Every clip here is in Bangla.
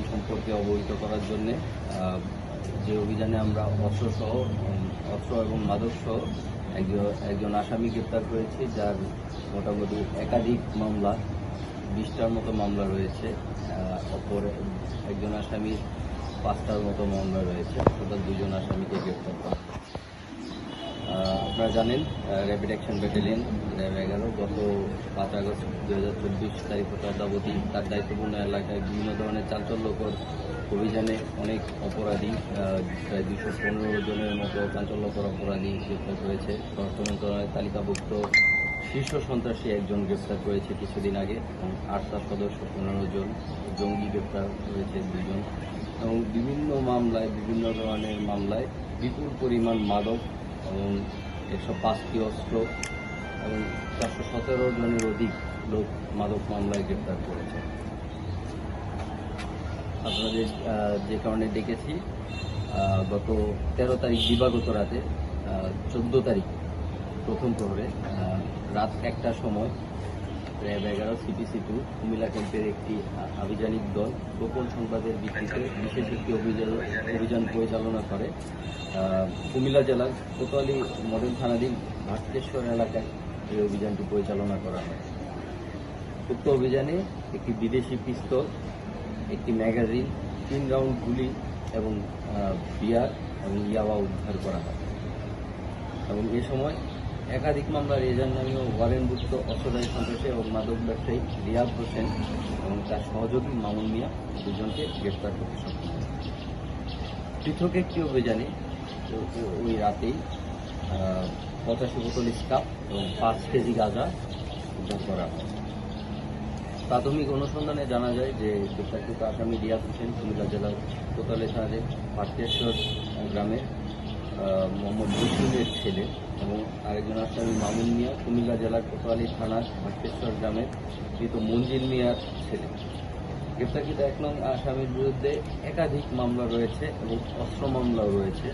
অভিযান সম্পর্কে অবহিত করার জন্য যে অভিযানে আমরা অস্ত্রসহ অস্ত্র এবং মাদক সহ একজন একজন আসামি গ্রেপ্তার করেছি, যার মোটামুটি একাধিক মামলা, বিশটার মতো মামলা রয়েছে অপর একজন আসামির পাঁচটার মতো মামলা রয়েছে টোটাল দুজন আসামিকে গ্রেপ্তার করা আপনারা জানেন র্যাপিড অ্যাকশন ব্যাটালিয়ন র্যাব এগারো, গত পাঁচ আগস্ট দু হাজার চব্বিশ তারিখ তদাবধি তার দায়িত্বপূর্ণ এলাকায় বিভিন্ন ধরনের চাঞ্চল্যকর অভিযানে অনেক অপরাধী প্রায় দুশো পনেরো জনের মতো চাঞ্চল্যকর অপরাধী গ্রেপ্তার করেছে। স্বরাষ্ট্র মন্ত্রণালয়ের তালিকাভুক্ত শীর্ষ সন্ত্রাসী একজন গ্রেপ্তার করেছে কিছুদিন আগে এবং আটটা সদস্য পনেরো জন জঙ্গি গ্রেপ্তার করেছে দুজন এবং বিভিন্ন মামলায়, বিভিন্ন ধরনের মামলায় বিপুল পরিমাণ মাদক এবং একশো পাঁচটি অস্ত্র এবং চারশো সতেরো জনের অধিক লোক মাদক মামলায় গ্রেপ্তার করেছে। আপনাদের যে কারণে ডেকেছি গত তেরো তারিখ দিবাগত রাতে চোদ্দ তারিখ প্রথম প্রহরে রাত একটার সময় র্যাব এগারো সিপিসি টু, কুমিল্লা ক্যাম্পের একটি আভিযানিক দল গোপন সংবাদের ভিত্তিতে বিশেষ একটি অভিযান অভিযান পরিচালনা করে। কুমিল্লা জেলার কোতোয়ালি মডেল থানাধীন ভাটকেশ্বর এলাকায় এই অভিযানটি পরিচালনা করা হয়। উক্ত অভিযানে একটি বিদেশি পিস্তল, একটি ম্যাগাজিন, তিন রাউন্ড গুলি এবং বিয়ার এবং ইয়াবা উদ্ধার করা হয়। এবং এ সময় একাধিক মামলার এজার নামীয় ওয়ারেন্টভুক্ত অস্ত্রধারী সন্ত্রাসী এবং মাদক ব্যবসায়ী রিয়াদ হোসেন এবং তার সহযোগী মামুন মিয়া দুজনকে গ্রেপ্তার করতে সক্ষম পৃথক একটি অভিযানে? ওই রাতেই পঁচাশি বোতল স্কাপ এবং পাঁচ কেজি গাঁজা উদ্ধার করা হয়। প্রাথমিক অনুসন্ধানে জানা যায় যে গ্রেপ্তারকৃত আসামি রিয়াদ হোসেন কুমিল্লা জেলার কোতালে থানার পাটেশ্বর গ্রামের মোহাম্মদ মুসলিমের ছেলে এবং আরেকজন আসামি মামুন মিয়া, কুমিল্লা জেলার কোতোয়ালি থানার ভাটকেশ্বর গ্রামের মৃত মঞ্জিল মিয়ার ছেলে। গ্রেপ্তারকৃত এক নং আসামির বিরুদ্ধে একাধিক মামলা রয়েছে এবং অস্ত্র মামলাও রয়েছে।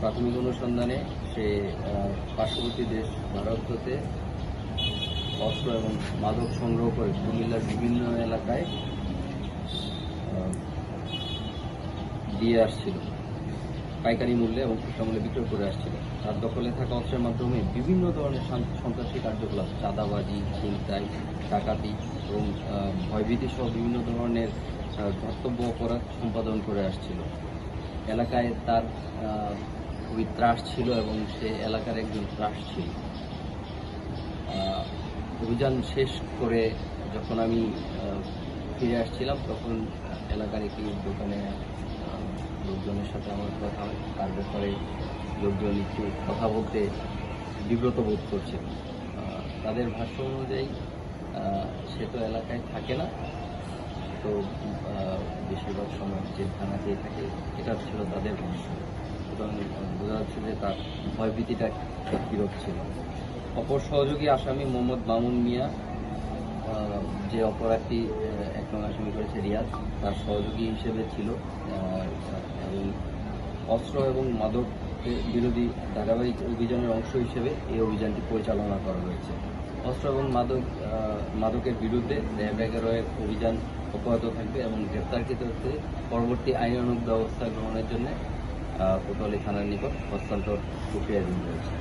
প্রাথমিক অনুসন্ধানে সে পার্শ্ববর্তী দেশ ভারত হতে অস্ত্র এবং মাদক সংগ্রহ করে কুমিল্লার বিভিন্ন এলাকায় দিয়ে আসছিল। পাইকারি মূল্যে এবং খুচরা মূল্যে বিক্রয় করে আসছিল। তার দখলে থাকা অস্ত্রের মাধ্যমে বিভিন্ন ধরনের সন্ত্রাসী কার্যকলাপ, চাঁদাবাজি ছিনতাই ডাকাতি এবং ভয়ভীতি সহ বিভিন্ন ধরনের ধর্তব্য অপরাধ সম্পাদন করে আসছিল। এলাকায় তার খুবই ত্রাস ছিল এবং সে এলাকার একজন ত্রাস ছিল অভিযান শেষ করে যখন আমি ফিরে আসছিলাম, তখন এলাকার একটি দোকানে লোকজনের সাথে আমার কথা হয়। তার ব্যাপারে লোকজন একটু কথা বলতে বিব্রত বোধ করছে। তাদের ভাষ্য অনুযায়ী সে তো এলাকায় থাকে না। তো বেশিরভাগ সময় যে থানাতেই থাকে, এটা ছিল তাদের ভাষ্য। সুতরাং বোঝা যাচ্ছে যে তার ভয়ভীতিটা বিরোধ ছিল। অপর সহযোগী আসামি মোহাম্মদ মামুন মিয়া যে অপরাধটি এক নং আসামি করেছে রিয়াদ তার সহযোগী হিসেবে ছিল এবং অস্ত্র এবং মাদক বিরোধী ধারাবাহিক অভিযানের অংশ হিসেবে এই অভিযানটি পরিচালনা করা হয়েছে। অস্ত্র এবং মাদক মাদকের বিরুদ্ধে র্যাব এগারোয়ের অভিযান অব্যাহত থাকবে এবং গ্রেপ্তারকৃতকে পরবর্তী আইনানুগ ব্যবস্থা গ্রহণের জন্য কোতোয়ালি থানার নিকট হস্তান্তর প্রক্রিয়াধীন রয়েছে।